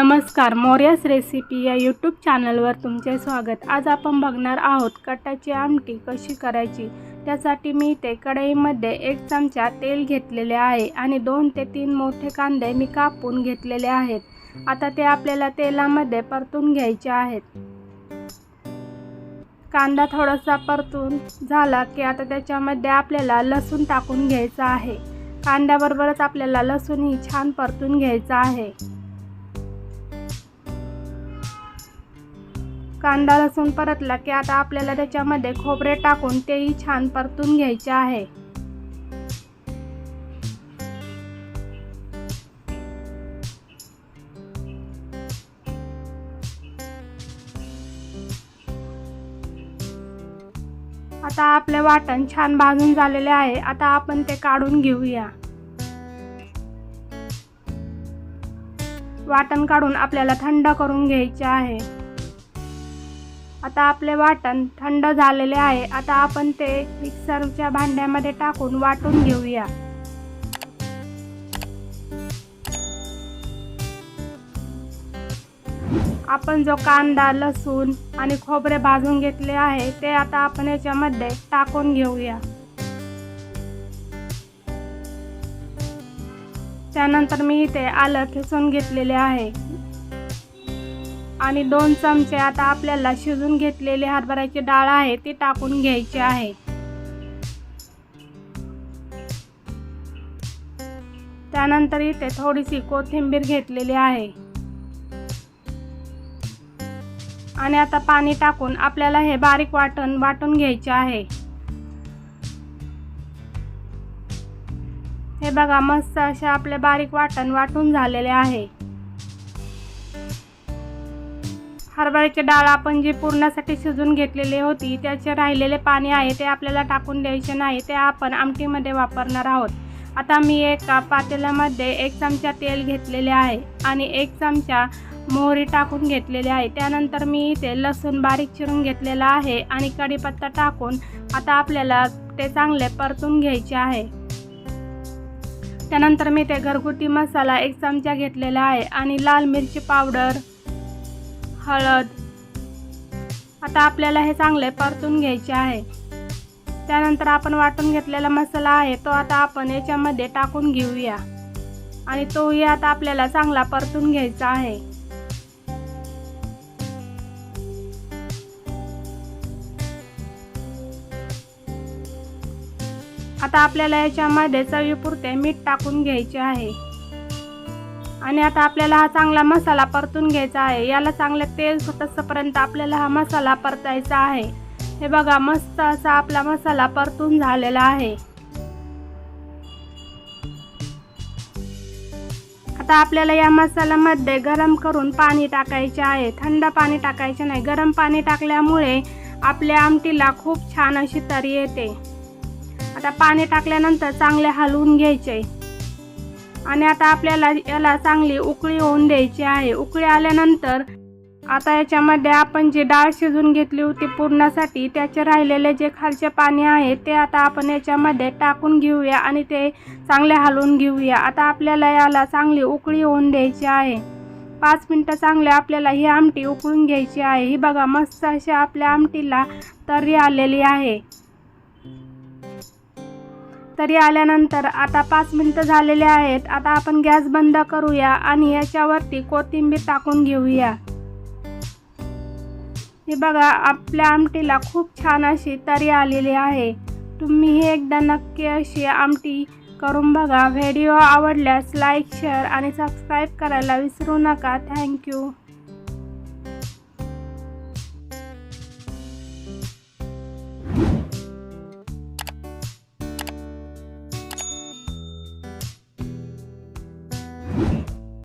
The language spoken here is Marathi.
नमस्कार मोर्यास रेसिपी या यूट्यूब चॅनलवर तुमचे स्वागत. आज आपण बघणार आहोत कटाची आमटी कशी करायची? त्यासाठी मी ते कढईमध्ये एक चमचा तेल घेतलेले आहे आणि दोन ते तीन मोठे कांदे मी कापून घेतलेले आहेत. आता ते आपल्याला तेलामध्ये परतून घ्यायचे आहेत. कांदा थोडासा परतून झाला की आता त्याच्यामध्ये आपल्याला लसूण टाकून घ्यायचा आहे. कांद्याबरोबरच आपल्याला लसूणही छान परतून घ्यायचा आहे. कांदा लसूण परतला की आता आपल्याला त्याच्यामध्ये खोबरे टाकून तेही छान परतून घ्यायचे आहे. आता आपले वाटण छान भाजून झालेले आहे. आता आपण ते काढून घेऊया. वाटण काढून आपल्याला थंड करून घ्यायचे आहे. आता आपले वाटण थंड झालेले आहे. आता आपण ते मिक्सरच्या भांड्यामध्ये टाकून वाटून घेऊया. आपण जो कांदा लसूण आणि खोबरे भाजून घेतले आहे ते आता आपण याच्यामध्ये टाकून घेऊया. त्यानंतर मी इथे आलं ठेचून घेतलेले आहे. आणि दोन चमचे आता आपल्याला शिजून घेतलेले हरभऱ्याची डाळ आहे ती टाकून घ्यायची आहे. त्यानंतर इथे थोडीशी कोथिंबीर घेतलेली आहे. आणि आता पाणी टाकून आपल्याला हे बारीक वाटण वाटून घ्यायचे आहे. हे बघा मस्त असे आपले बारीक वाटण वाटून झालेले आहे. हरभऱ्याची डाळ आपण जी पुरणासाठी शिजून घेतलेली होती त्याचे राहिलेले पाणी आहे ते आपल्याला टाकून द्यायचे नाही ते आपण आमटीमध्ये वापरणार आहोत. आता मी एका पातेल्यामध्ये एक चमचा तेल घेतलेले आहे आणि एक चमचा मोहरी टाकून घेतलेली आहे. त्यानंतर मी इथे लसूण बारीक चिरून घेतलेला आहे आणि कढीपत्ता टाकून आता आपल्याला ते चांगले परतून घ्यायचे आहे. त्यानंतर मी ते घरगुती मसाला एक चमचा घेतलेला आहे आणि लाल मिरची पावडर हळद. आता आपल्याला हे चांगले परतून घ्यायचे आहे. त्यानंतर आपण वाटून घेतलेला मसाला आहे तो आता आपण याच्यामध्ये टाकून घेऊया. आणि तोही आता आपल्याला चांगला परतून घ्यायचा आहे. आता आपल्याला याच्यामध्ये चवीपुरते मीठ टाकून घ्यायचे आहे. आणि आता आपल्याला हा चांगला मसाला परतून घ्यायचा आहे. याला चांगले तेल सुटसपर्यंत आपल्याला हा मसाला परतायचा आहे. हे बघा मस्त असा आपला मसाला परतून झालेला आहे. आता आपल्याला या मसाल्यामध्ये गरम करून पाणी टाकायचे आहे. थंड पाणी टाकायचे नाही. गरम पाणी टाकल्यामुळे आपल्या आमटीला खूप छान अशी तरी येते. आता पाणी टाकल्यानंतर चांगले हलवून घ्यायचे. आणि आता आपल्याला याला चांगली उकळी होऊन द्यायची आहे. उकळी आल्यानंतर आता याच्यामध्ये आपण जी डाळ शिजून घेतली होती पूर्णासाठी त्याचे राहिलेले जे खालचे पाणी आहे ते आता आपण याच्यामध्ये टाकून घेऊया आणि ते चांगले हलवून घेऊया. आता आपल्याला याला चांगली उकळी होऊन द्यायची आहे. पाच मिनटं चांगले आपल्याला ही आमटी उकळून घ्यायची आहे. ही बघा मस्त अशी आपल्या आमटीला तर्री आलेली आहे. तरी आल्यानंतर आता पाच मिनटं झालेले आहेत. आता आपण गॅस बंद करूया आणि याच्यावरती कोथिंबीर टाकून घेऊया. हे बघा आपल्या आमटीला खूप छान अशी तरी आलेली आहे. तुम्ही हे एकदा नक्की अशी आमटी करून बघा. व्हिडिओ आवडल्यास लाईक शेअर आणि सबस्क्राईब करायला विसरू नका. थँक्यू.